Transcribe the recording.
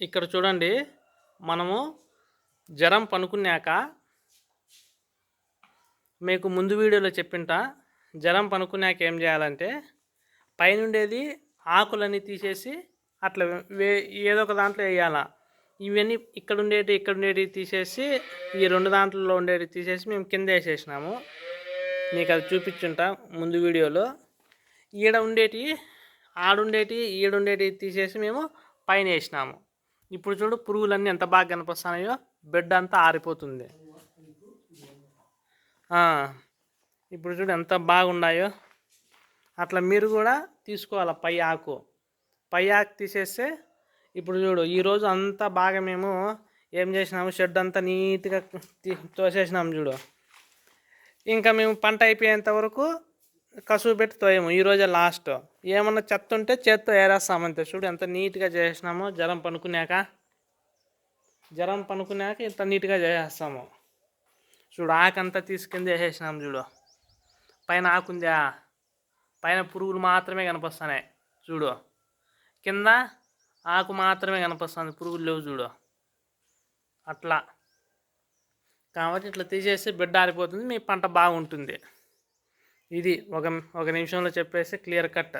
ఇక్కడ చూడండి మనము జ్వరం పనుకున్నాక మీకు ముందు వీడియోలో చెప్పింట జ్వరం పనుకున్నాక ఏం చేయాలంటే పైనుండేది ఆకులన్నీ తీసేసి అట్లా వే ఏదో ఒక దాంట్లో వేయాల. ఇవన్నీ ఇక్కడ ఉండేటి ఇక్కడ ఉండేటివి తీసేసి ఈ రెండు దాంట్లో ఉండేటివి తీసేసి మేము కింద వేసేసినాము. మీకు అది చూపించుంటా ముందు వీడియోలో. ఈడ ఉండేటి ఆడుండేటి ఈడుండేటి తీసేసి మేము పైన వేసినాము. ఇప్పుడు చూడు పురుగులన్నీ ఎంత బాగా కనిపిస్తున్నాయో బెడ్ అంతా ఆరిపోతుంది. ఇప్పుడు చూడు ఎంత బాగున్నాయో. అట్లా మీరు కూడా తీసుకోవాలి పై ఆకు? పై ఆకు తీసేస్తే ఇప్పుడు చూడు ఈరోజు అంతా బాగా మేము ఏం చేసినాము? షెడ్ అంతా నీట్గా తోసేసినాము చూడు. ఇంకా మేము పంట అయిపోయేంత వరకు కసువు పెట్టి తోయము ఈరోజే లాస్ట్ ఏమన్నా చెత్త ఉంటే చేత్తో ఏరేస్తామంతే. చూడు ఎంత నీట్గా చేసినామో జ్వరం పనుకున్నాక జ్వరం పనుకున్నాక ఇంత నీట్గా చేసేస్తాము. చూడు ఆకంతా తీసుకెళ్ళి వేసేసినాం చూడు. పైన ఆకుందా పైన పురుగులు మాత్రమే కనిపిస్తున్నాయి. చూడు. కింద ఆకు మాత్రమే కనిపిస్తుంది. పురుగులు లేవు చూడు. అట్లా. కాబట్టి ఇట్లా తీసేసి బిడ్డ ఆరిపోతుంది. మీ పంట బాగుంటుంది. ఇది ఒక ఒక నిమిషంలో చెప్పేసి క్లియర్ కట్.